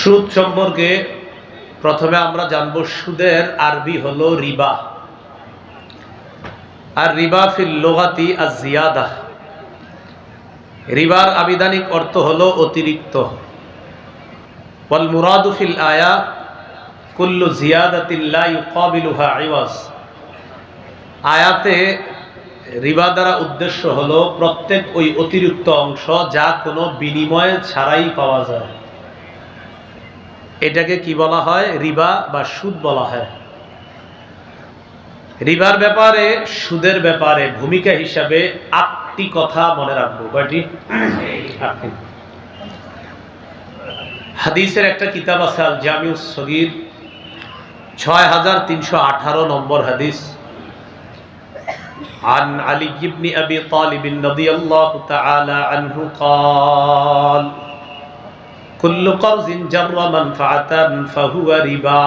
সুদ সম্পর্কে প্রথমে আমরা জানব সুদের আরবি হলো রিবা। আর রিবা ফিল লোগাতি আর জিয়াদা রিবার আবিধানিক অর্থ হলো অতিরিক্ত। ওয়াল মুরাদু ফিল আয়া, কুল্লু জিয়াদাতিল্লা ইউকাবিলুহা আইওয়াজ আয়াতে রিবা দ্বারা উদ্দেশ্য হলো প্রত্যেক ওই অতিরিক্ত অংশ যা কোনো বিনিময় ছাড়াই পাওয়া যায়। এটাকে কি বলা হয় রিবা বা সুদ বলা হয় রিবার ব্যাপারে সুদের ব্যাপারে ভূমিকা হিসাবে আটটি কথা মনে রাখবো কয়টি আটটি হাদিসের একটা কিতাব আছে আল জামিউস সগির ছয় হাজার তিনশো আঠারো নম্বর হাদিস عن علي بن أبي طالب رضي الله تعالى عنه قال কুল্লু কওজিন জাররা মানফাআতান ফাহুয়া রিবা।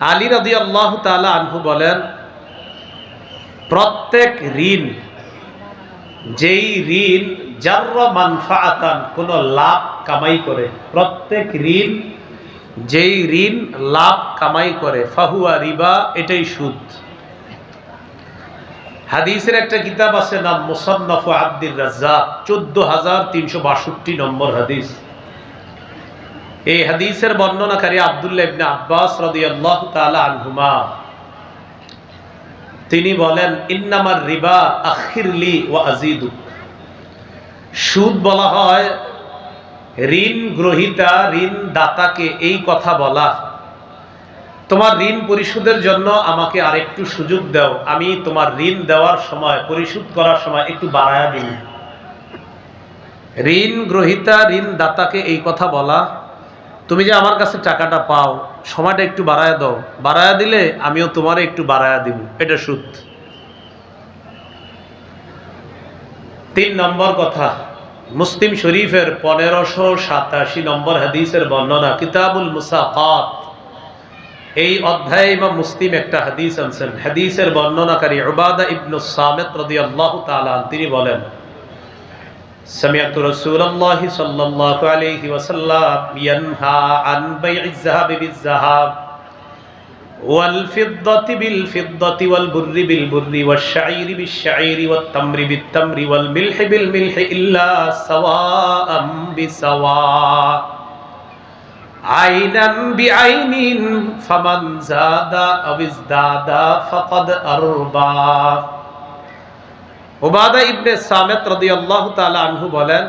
আলী রাদিয়াল্লাহু তাআলা আনহু বলেন, প্রত্যেক ঋণ, যেই ঋণ জাররা মানফাআতান কোনো লাভ কামাই করে, প্রত্যেক ঋণ, যেই ঋণ লাভ কামাই করে, ফাহুয়া রিবা, এটাই সুদ। হাদিসের একটা কিতাব আছে নাম মুসান্নফ আব্দুর রাজ্জাক, চোদ্দ হাজার তিনশো বাষট্টি নম্বর হাদিস। এই হাদিসের বর্ণনাকারী আব্দুল্লাহ ইবনে আব্বাস রাদিয়াল্লাহু আনহুমা। তিনি বলেন, ইন্নামার রিবা আখিরলি ওয়া আজিদুক সুদ বলা হয়, ঋণ গ্রহিতা ঋণ দাতাকে এই কথা বলা। তোমার ঋণ পরিশোধের জন্য আমাকে আরেকটু সুযোগ দাও। আমি তোমার ঋণ দেওয়ার সময়, পরিশোধ করার সময় একটু বাড়ায়া দিই। ঋণ গ্রহিতা, ঋণ দাতাকে এই কথা বলা, তুমি যে আমার কাছে টাকাটা পাও, সময়টা একটু বাড়ায় দাও। বাড়ায়া দিলে আমিও তোমার একটু বাড়ায়া দিব। এটা সুদ। তিন নম্বর কথা, মুসলিম শরীফের পনেরোশো সাতাশি নম্বর হাদিসের বর্ণনা, কিতাবুল মুসাফাত এই অধ্যায়ে ইমাম মুসলিম একটা হাদিস আনছেন হাদিসের বর্ণনাকারী উবাদা ইবনু সামেত রাদিয়াল্লাহু তাআলা তিনি বলেন سمعت رسول الله صلى الله عليه وسلم ينهى عن بيع الذهب بالذهب والفضة بالفضة والبر بالبر والشعير بالشعير والتمر بالتمر والملح بالملح إلا سواء بسواء আইনান বিআইনিন ফামান জাদা আবিজদাদা ফাকাদ আরবা। উবাদা ইবনে সামেত রাদিয়াল্লাহু তাআলা আনহু বলেন,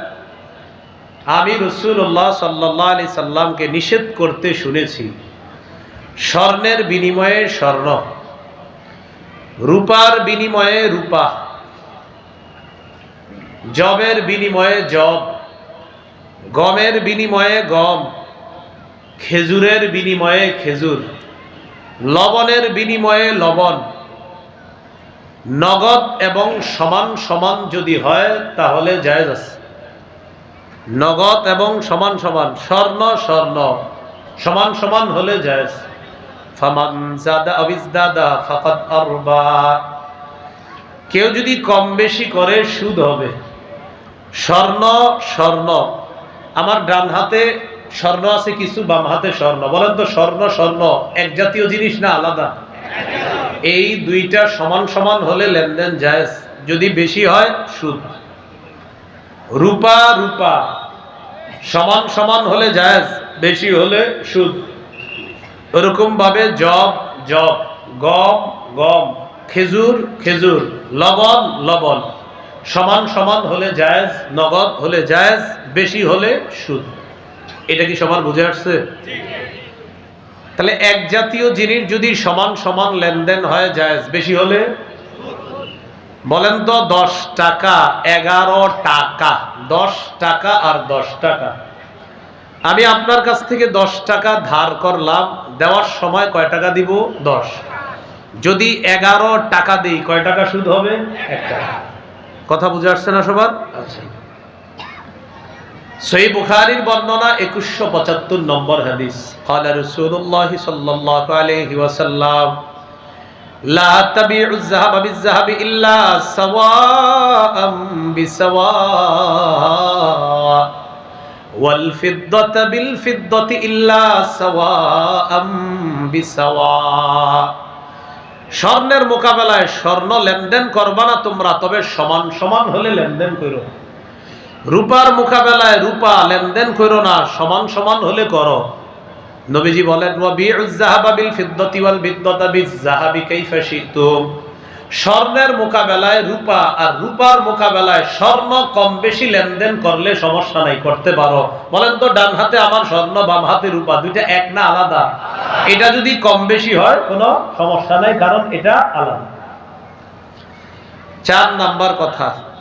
আমি রসুল্লাহ সাল্লাহ আলি সাল্লামকে নিষেধ করতে শুনেছি। স্বর্ণের বিনিময়ে স্বর্ণ, রূপার বিনিময়ে রূপা, জবের বিনিময়ে জব, গমের বিনিময়ে গম খেজুরের বিনিময়ে খেজুর, লবণের বিনিময়ে লবণ। নগদ এবং সমান সমান যদি হয়, তাহলে জায়েজ আছে। নগদ এবং সমান সমান, স্বর্ণ স্বর্ণ। সমান সমান হলে জায়েজ। ফামান জাদা কেউ যদি কম বেশি করে, সুদ হবে। স্বর্ণ স্বর্ণ। আমার ডান হাতে স্বর্ণ আছে কিছু, বাম হাতে স্বর্ণ। বলেন তো, স্বর্ণ স্বর্ণ, এক জাতীয় জিনিস না আলাদা? এই দুইটা সমান সমান হলে লেনদেন জায়েজ। যদি বেশি হয়, সুদ। রূপা রূপা। সমান সমান হলে জায়েজ, বেশি হলে সুদ। ওরকম ভাবে জব জব। গম গম। খেজুর খেজুর। লবণ লবণ। সমান সমান হলে জায়েজ, নগদ হলে জায়েজ, বেশি হলে সুদ। এটা কি সবার বুঝে আসছে? তাহলে এক জাতীয় জিনিস যদি সমান সমান লেনদেন হয় জায়েজ, বেশি হলে? বলেন তো দশ টাকা, এগারো টাকা, দশ টাকা আর দশ টাকা। আমি আপনার কাছ থেকে দশ টাকা ধার করলাম, দেওয়ার সময় কয় টাকা দিব? দশ। যদি এগারো টাকা দিই, কয় টাকা সুদ হবে? এক টাকা। কথা বুঝে আসছে না সবার? আচ্ছা। সহি বুখারীর বর্ণনা একুশশো পঁচাত্তর নম্বর হাদিস قال رسول الله صلى الله عليه وسلم لا تبيع الذهب بالذهب إلا سواء بسواء والفضة بالفضة إلا سواء بسواء স্বর্ণের মোকাবেলায় স্বর্ণ লেনদেন করবা না তোমরা তবে সমান সমান হলে লেনদেন করো রূপার মোকাবেলায় রূপা লেনদেন করো না, সমান সমান হলে করো। নবীজি বলেন স্বর্ণের মোকাবেলায় রূপা আর রূপার মোকাবেলায় স্বর্ণ কম বেশি লেনদেন করলে সমস্যা নাই, করতে পারো। বলেন তো, ডান হাতে আমার স্বর্ণ, বাম হাতে রূপা, দুইটা এক না আলাদা? এটা যদি কম বেশি হয়, কোনো সমস্যা নাই, কারণ এটা আলাদা। চার নাম্বার কথা।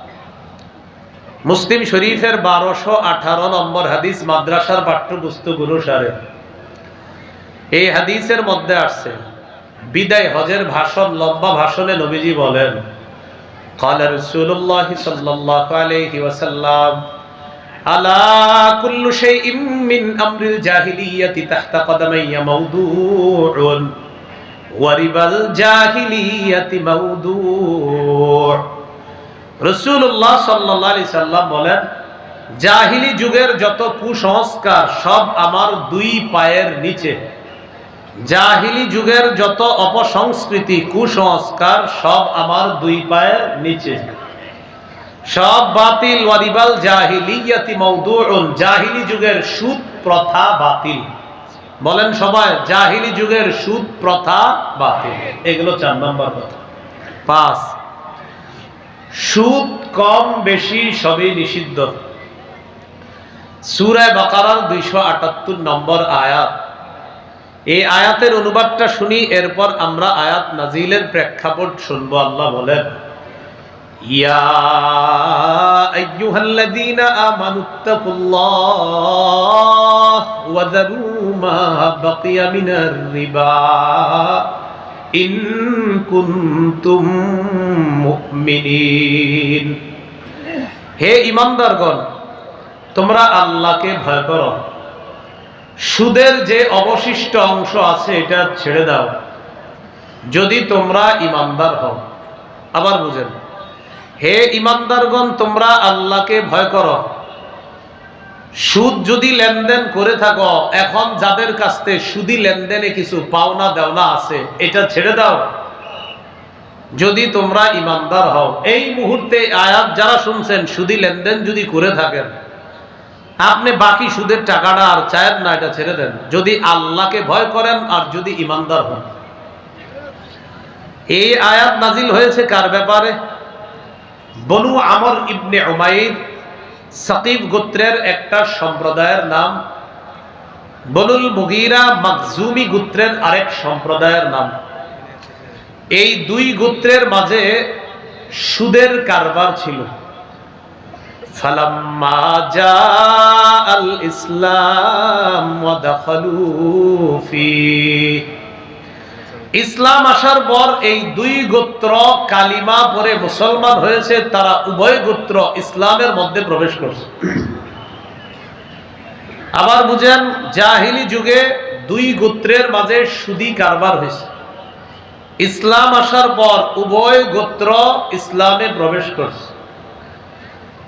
মুসলিম শরীফের বারোশো আঠারো নম্বর হাদিস মাদ্রাসার পাঠ্যপুস্তক অনুসারে এই হাদিসের মধ্যে আসছে বিদায় হজের ভাষণ লম্বা ভাষণে নবীজি বলেন قال رسول الله صلى الله عليه وسلم ألا كل شيء من أمر الجاهلية تحت قدمي موضوع وربا الجاهلية موضوع রসুল্লাহ সাল্লাহ সাল্লাম বলেন, জাহিলি যুগের যত কুসংস্কার সব আমার দুই পায়ের নিচে। জাহিলি যুগের যত অপসংস্কৃতি, কুসংস্কার সব আমার দুই পায়ের নিচে। সব বাতিল ওয়ারিবাল জাহিলিয়াতি মওদুউন, জাহিলি যুগের সুদ প্রথা বাতিল। বলেন সবাই, জাহিলি যুগের সুদ প্রথা বাতিল। এগুলো চার নম্বর কথা। পাঁচ সুদ কম, বেশি, সবই নিষিদ্ধ। সুরায় বাকারার দুইশো আটাত্তর নম্বর আয়াত। এই আয়াতের অনুবাদটা শুনি, এরপর আমরা আয়াত নাজিলের প্রেক্ষাপট শুনব, আল্লাহ বলেন, ইয়া ইন কুনতুম মুমিনিন। হে ইমানদারগণ, তোমরা আল্লাহকে ভয় করো। সুদের যে অবশিষ্ট অংশ আছে, এটা ছেড়ে দাও। যদি তোমরা ইমানদার হও, আবার বুঝেন। হে ইমানদারগণ, তোমরা আল্লাহকে ভয় করো। সুদ যদি লেনদেন করে থাকো, এখন যাদের কাছ থেকে সুদি লেনদেনে কিছু পাওনা দেওনা আছে, এটা ছেড়ে দাও। যদি তোমরা ইমানদার হও, এই মুহূর্তে আয়াত যারা শুনছেন, সুদি লেনদেন যদি করে থাকেন, আপনি বাকি সুদের টাকাটা আর চায়েন না, এটা ছেড়ে দেন। যদি আল্লাহকে ভয় করেন আর যদি ইমানদার হন। এই আয়াত নাজিল হয়েছে কার ব্যাপারে? বনু আমর ইবনে উমাইর সাকিব গোত্রের একটা সম্প্রদায়ের নাম বনুল মুগিরা মাকজুমি গোত্রের আরেক সম্প্রদায়ের নাম এই দুই গোত্রের মাঝে সুদের কারবার ছিল فلما جاء الإسلام ودخلوا فيه ইসলাম আসার পর এই দুই গোত্র কালিমা পরে মুসলমান হয়েছে, তারা উভয় গোত্র ইসলামের মধ্যে প্রবেশ করছে। আবার বুঝেন, জাহিলি যুগে দুই গোত্রের মাঝে সুদি কারবার হয়েছে। ইসলাম আসার পর উভয় গোত্র ইসলামে প্রবেশ করছে।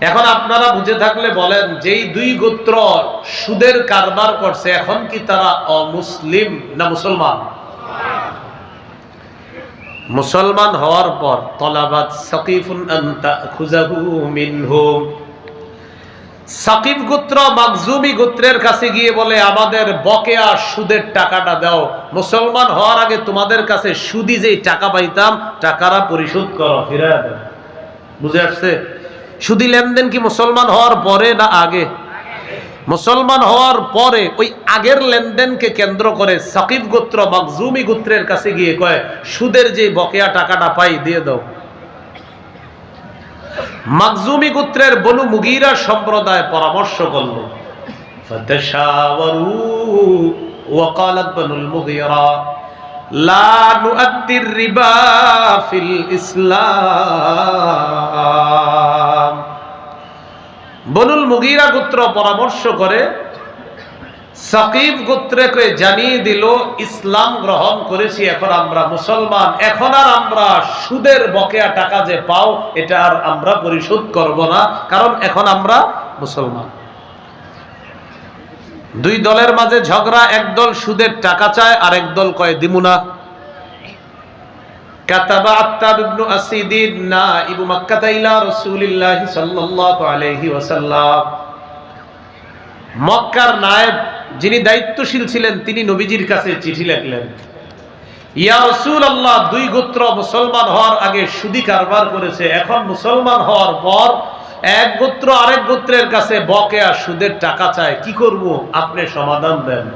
এখন আপনারা বুঝে থাকলে বলেন, যেই দুই গোত্র সুদের কারবার করছে, এখন কি তারা অমুসলিম না মুসলমান? মুসলমান হওয়ার পর তলাবাদ সাকিব গোত্র মাকজুমি গোত্রের কাছে গিয়ে বলে, আমাদের বকেয়া সুদের টাকাটা দাও। মুসলমান হওয়ার আগে তোমাদের কাছে সুদি যেই টাকা পাইতাম, টাকারা পরিশোধ করো ফিরে বুঝে আসছে? সুদি লেনদেন কি মুসলমান হওয়ার পরে না আগে? মুসলমান হওয়ার পরে ওই আগের লেনদেনকে কেন্দ্র করে সাকিব গোত্র মকজুমি গোত্রের কাছে গিয়ে কয় সুদের যে বকেয়া টাকাটা পাই দিয়ে দাও মকজুমি গোত্রের বনু মুগিরা সম্প্রদায় পরামর্শ করল وقالت بنو المغيرة لا نؤدي الربا في الإسلام বনুল মুগিরা গোত্র পরামর্শ করে, সাকিব গোত্রকে জানিয়ে দিল, ইসলাম গ্রহণ করেছি, এখন আমরা মুসলমান। এখন আর আমরা সুদের বকেয়া টাকা যে পাও, এটা আর আমরা পরিশোধ করব না, কারণ এখন আমরা মুসলমান। দুই দলের মাঝে ঝগড়া, একদল সুদের টাকা চায় আর একদল কয় দিমুনা যিনি দায়িত্বশীল ছিলেন, তিনি নবীজির কাছে চিঠি লিখলেন, ইয়া রাসূলুল্লাহ, দুই গোত্র মুসলমান হওয়ার আগে সুদি কারবার করেছে, এখন মুসলমান হওয়ার পর এক গোত্র আরেক গোত্রের কাছে বকেয়া সুদের টাকা চায়, কি করব? আপনি সমাধান দেন।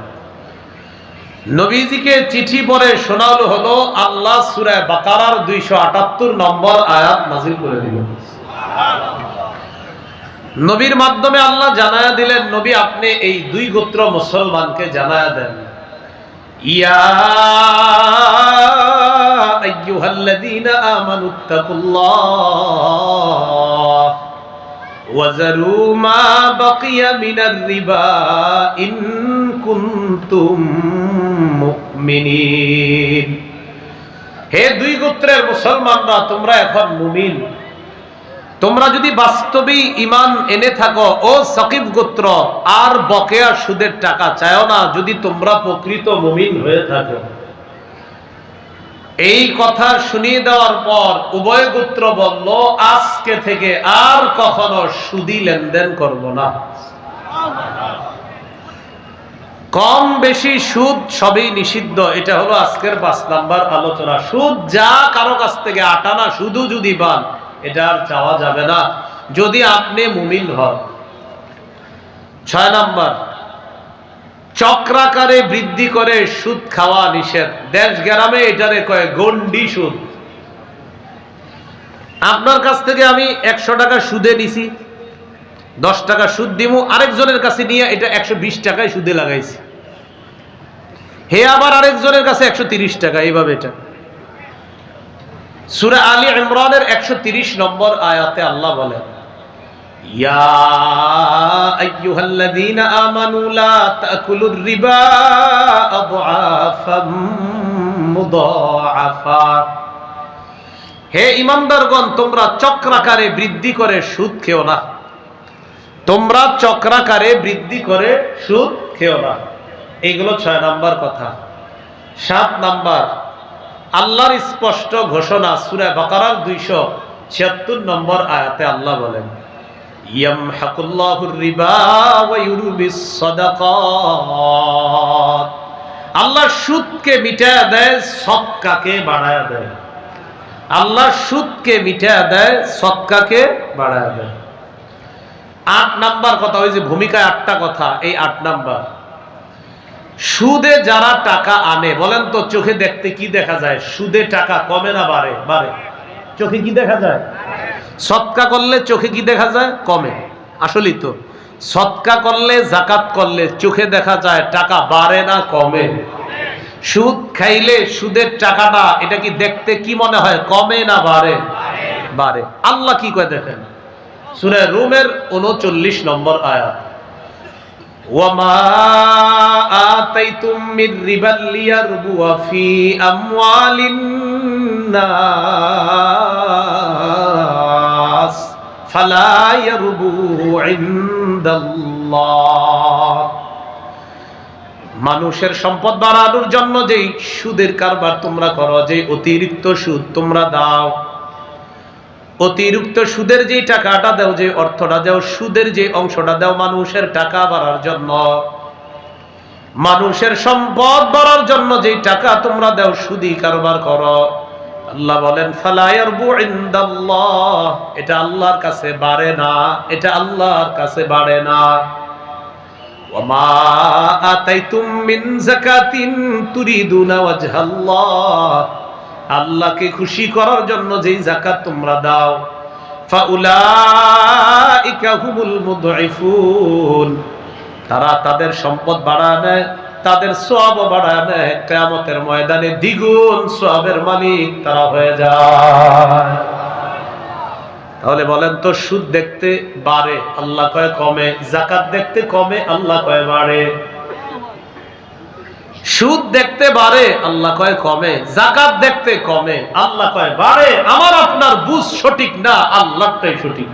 নবীজিকে চিঠি পরে শোনালো হলো, আল্লাহ সুরায় বাকারার দুইশো আটাত্তর নম্বর আয়াত নাজিল করে দিল। নবীর মাধ্যমে আল্লাহ জানায়া দিলেন, নবী, আপনি এই দুই গোত্র মুসলমানকে জানায়া দেন। ইয়া আমানুত্তাকুল্লাহ وذروا ما بقي من الربا إن كنتم مؤمنين হে দুই গোত্রের মুসলমানরা তোমরা এখন মুমিন তোমরা যদি বাস্তবেই ইমান এনে থাকো ও সকিব গোত্র আর বকেয়া সুদের টাকা চাও না যদি তোমরা প্রকৃত মুমিন হয়ে থাকো এই কথা শুনিয়ে দেওয়ার পর উভয় গোত্র বলল, আজকে থেকে আর কখনো সুদি লেনদেন করব না। কম বেশি সুদ সবই নিষিদ্ধ, এটা হলো আজকের পাঁচ নাম্বার আলোচনা। সুদ যা কারও কাছ থেকে আটানা শুধু যদি পান, এটা আর চাওয়া যাবে না। যদি আপনি মুমিন হন। ছয় নাম্বার চক্রাকারে বৃদ্ধি করে সুদ খাওয়া নিষেধ। দেশ গ্রামে এটারে কয় গন্ডি সুদ। আপনার কাছ থেকে আমি একশো টাকা সুদে নিছি, দশ টাকা সুদ দিব আরেকজনের কাছে নিয়ে এটা একশো বিশ টাকায় সুদে লাগাইছি। হে আবার আরেকজনের কাছে একশো তিরিশ টাকা, এইভাবে এটা। সুরা আলী ইমরানের একশো তিরিশ নম্বর আয়াতে আল্লাহ বলেন ইয়া আইয়ুহাল্লাযীনা আমানু লা তাকুলুর রিবা আদআফাম মুদাআফা। হে ইমানদারগণ, তোমরা চক্রাকারে বৃদ্ধি করে সুদ খেও না। তোমরা চক্রাকারে বৃদ্ধি করে সুদ খেও না। এগুলো ছয় নাম্বার কথা। সাত নাম্বার, আল্লাহর স্পষ্ট ঘোষণা সুরে বাকার দুইশো ছিয়াত্তর নম্বর আয়াতে আল্লাহ বলেন আল্লাহ সুদকে মিটায়া দেয়, সদকাকে বাড়ায়া দেয়। আল্লাহ সুদকে মিটায়া দেয়, সদকাকে বাড়ায়া দেয়। আট নাম্বার কথা, ওই যে ভূমিকায় আটটা কথা, এই আট নাম্বার। সুদে যারা টাকা আনে, বলেন তো চোখে দেখতে কি দেখা যায়? সুদে টাকা কমে না বাড়ে? বাড়ে। চোখে কি দেখা যায়? সৎকা করলে চোখে কি দেখা যায় কমে আসলেই তো সৎকা করলে জাকাত করলে চোখে দেখা যায় টাকা বাড়ে না কমে সুদ খাইলে সুদের টাকাটা এটা কি দেখতে কি মনে হয় কমে না বাড়ে বাড়ে আল্লাহ কি কয় দেখেন সুরে রুমের উনচল্লিশ নম্বর আয়াত وما آتيتم من ربا ليربو في أموال الناس فلا يربو عند الله মানুষের সম্পদ বাড়ানোর জন্য যেই সুদের কারবার তোমরা করো যে অতিরিক্ত সুদ তোমরা দাও অতিরিক্ত সুদের যে টাকাটা দাও যে অর্থটা দাও সুদের যে অংশটা দাও মানুষের টাকা বাড়ার জন্য মানুষের সম্পদ বাড়ার জন্য যে টাকা তোমরা দাও সুদি কারবার করো আল্লাহ বলেন এটা আল্লাহর কাছে বাড়ে না, এটা আল্লাহর কাছে বাড়ে না। আল্লাহকে খুশি করার জন্য যেই জাকাত তোমরা দাও। তারা তাদের সম্পদ বাড়ায় নেয়। তাদের সব বাড়ায় নেয়। কিয়ামতের ময়দানে দ্বিগুণ সবের মালিক তারা হয়ে যায়। তাহলে বলেন তো, সুদ দেখতে বাড়ে, আল্লাহ কয় কমে। জাকাত দেখতে কমে, আল্লাহ কয় বাড়ে। সুদ দেখতে বাড়ে, আল্লাহ কয় কমে। জাকাত দেখতে কমে, আল্লাহ কয় বাড়ে। আমার আপনার বুঝ সঠিক না আল্লাহটাই সঠিক।